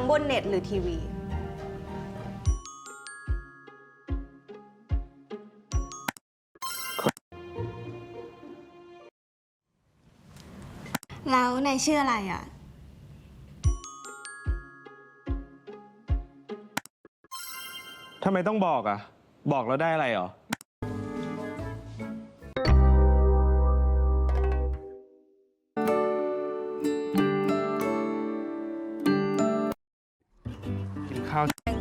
ทั้งบนเน็ตหรือทีวี แล้วนายชื่ออะไรอะ ทำไมต้องบอกอะ บอกแล้วได้อะไรเหรอ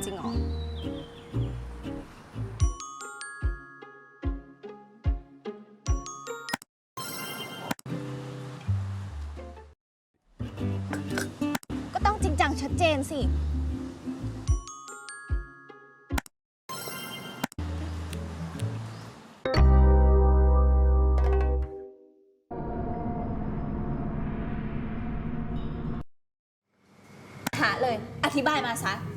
ริงเหรอ ก็ต้องจริงจังชัดเจนสิ หาเลย อธิบายมาซะ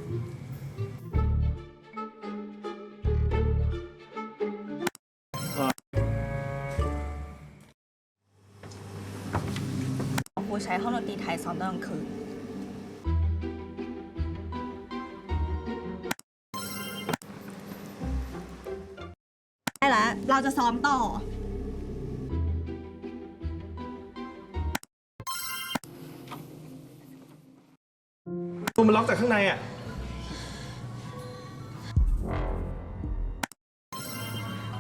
ใช้ห้องดนตรีไทยซ้อมตอนกลางคืน ได้แล้ว เราจะซ้อมต่อ ตูมันล็อกจากข้างในอะ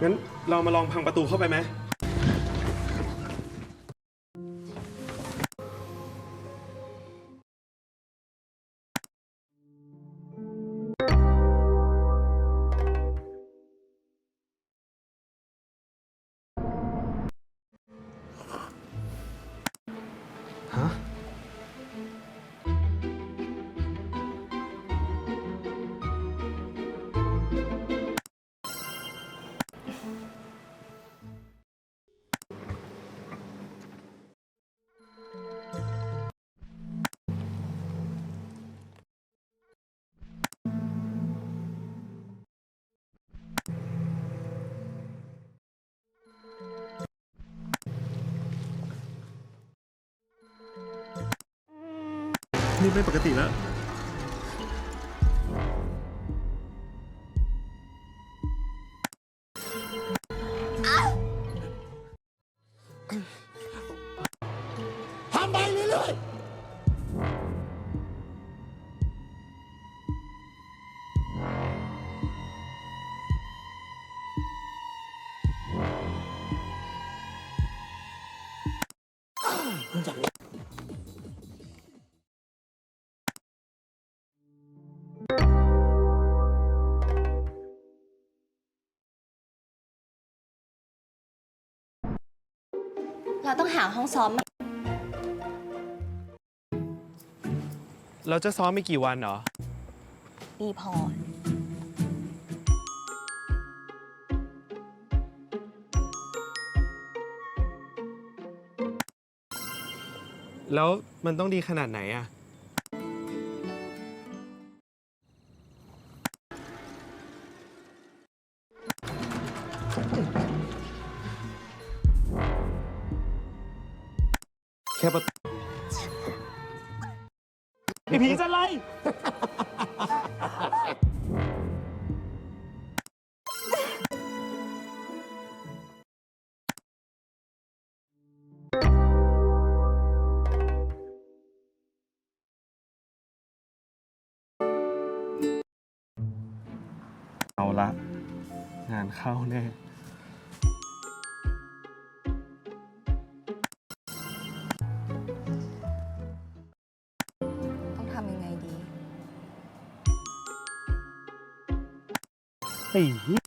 งั้นเรามาลองพังประตูเข้าไปไหม นี่ไม่ปกติแล้ว ทำไปเรื่อยๆ เราต้องหาห้องซ้อม เราจะซ้อมไม่กี่วันเหรอดีพอ แล้วมันต้องดีขนาดไหนอะ เอาละ งานเข้าแน่ ต้องทำยังไงดี ไอ้เหี้ย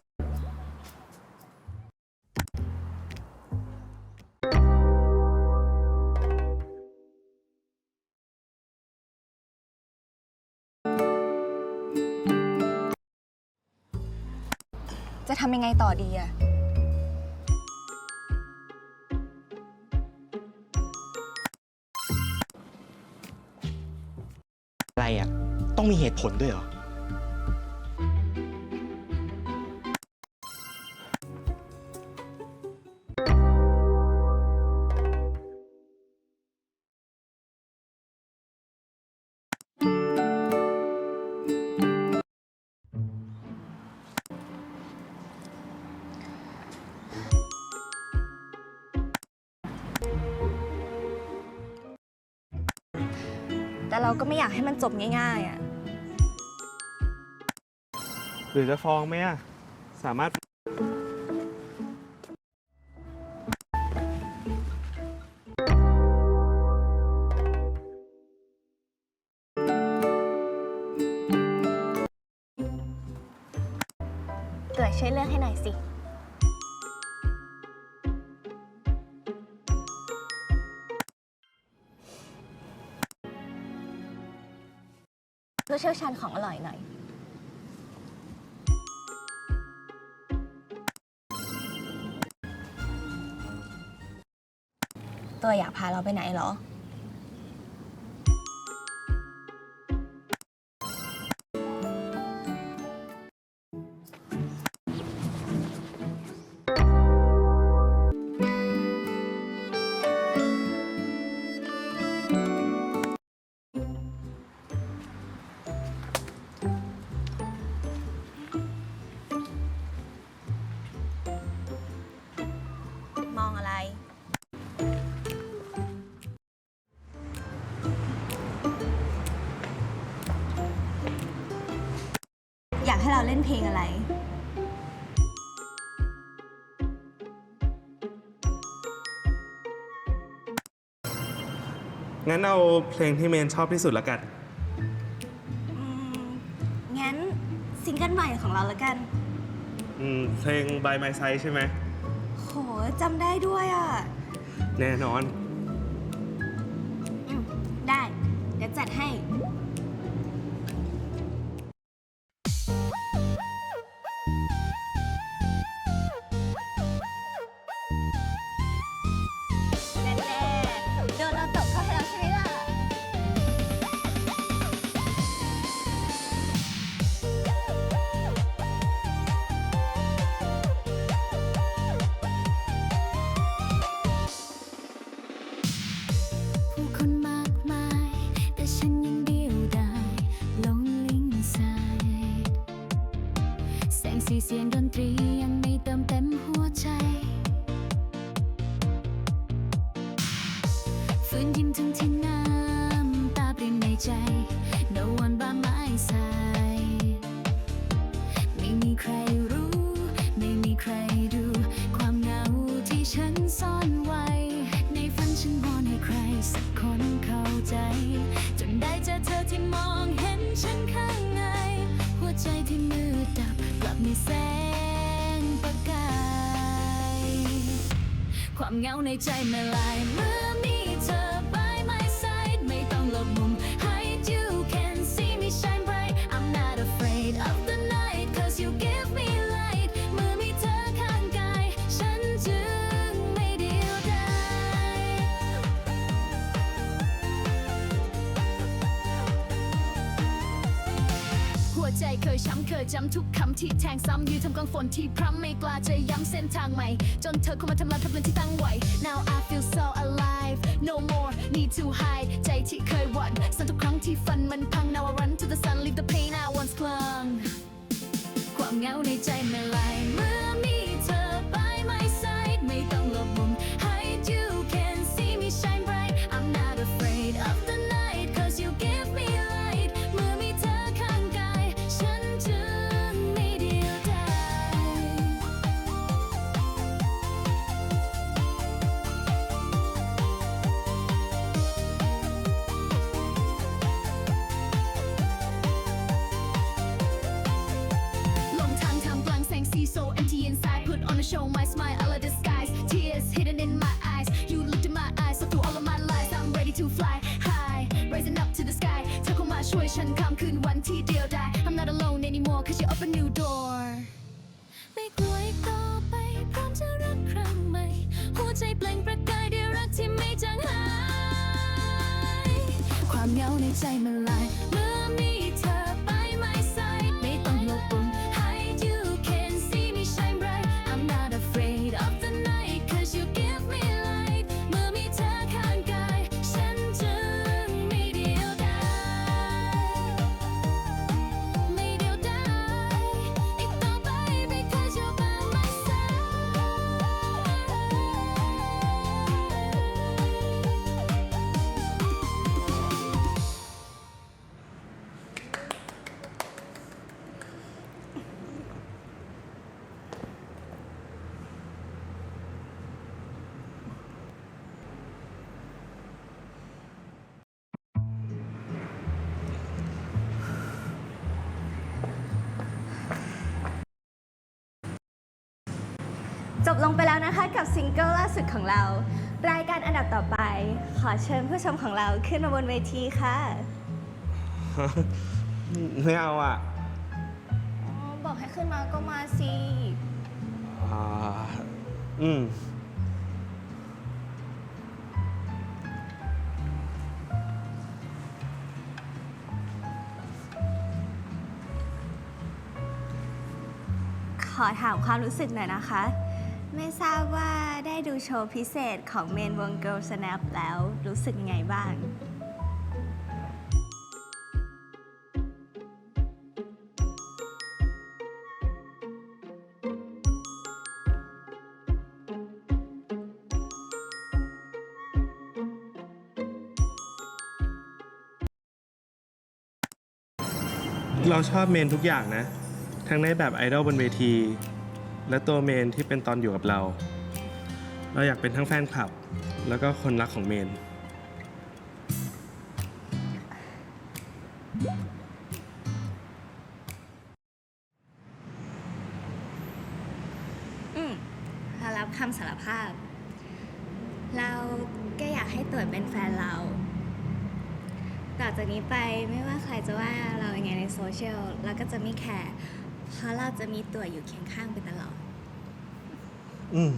จะทำยังไงต่อดีอะอะไรอะ ต้องมีเหตุผลด้วยเหรอ แต่เราก็ไม่อยากให้มันจบง่ายๆอะ หรือจะฟ้องไหมอะสามารถ เกิดช่วยเลือกให้หน่อยสิ ชี่ยวชาญของอร่อยหน่อย ตัวอยากพาเราไปไหนเหรอ เราเล่นเพลงอะไร งั้นเอาเพลงที่เมนชอบที่สุดละกัน อืม งั้นซิงเกิลใหม่ของเราแล้วกัน อืม เพลง By My Side ใช่ไหม โหจำได้ด้วยอะ แน่นอน ฝืนยิ้มทั้งที่น้ำตาปริมในใจ No one by my side ไม่มีใครรู้ ไม่มีใครดู ความเหงาที่ฉันซ่อนไว้ ในฝันฉันวอนให้ใครสักคนเข้าใจ จนได้เจอเธอที่มองเห็นฉันข้างใน หัวใจที่มืดดับกลับมีแสงประกาย ความเหงาในใจไม่ลายเมื่อ เคยช้ำเคยจำทุกคำที่แทงซ้ำยืนทำกลางฝนที่พร่ำไม่กล้าจะย้ำเส้นทางใหม่ จนเธอเข้ามาทำลายทับเนที่ตั้งไว้ Now I feel so alive no more need to hide ใจที่เคยหวั่นสั่นทุกครั้งที่ฟันมันพัง Now I run to the sun leave the pain I once clung ความเหงาในใจไม่ไหล show my จบลงไปแล้วนะคะกับซิงเกิลล่าสุดของเรา รายการอันดับต่อไป ขอเชิญผู้ชมของเราขึ้นมาบนเวทีค่ะ ไม่เอาอะอ๋อบอกให้ขึ้นมาก็มาสิ อ่าอืม ขอถามความรู้สึกหน่อยนะคะ ไม่ทราบว่าได้ดูโชว์พิเศษของเมนวง Girl Snap แล้วรู้สึกไงบ้าง เราชอบเมนทุกอย่างนะ ทั้งในแบบไอดอลบนเวที และตัวเมนที่เป็นตอนอยู่กับเรา เราอยากเป็นทั้งแฟนคลับ แล้วก็คนรักของเมน จะมีตัวอยู่เคียงข้างไปตลอด อืม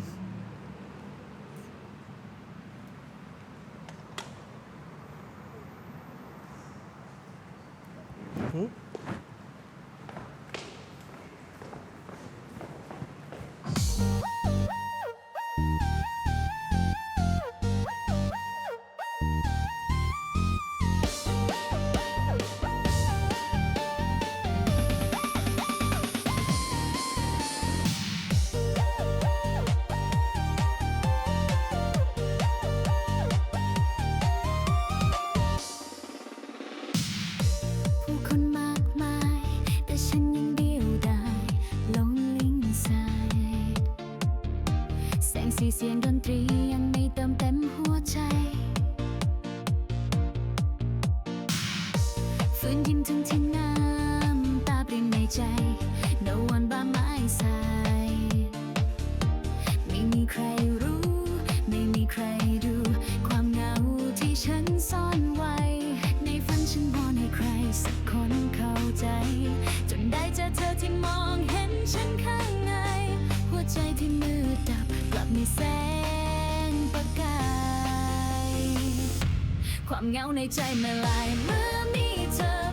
ความเหงาในใจมาลายเมื่อมีเธอ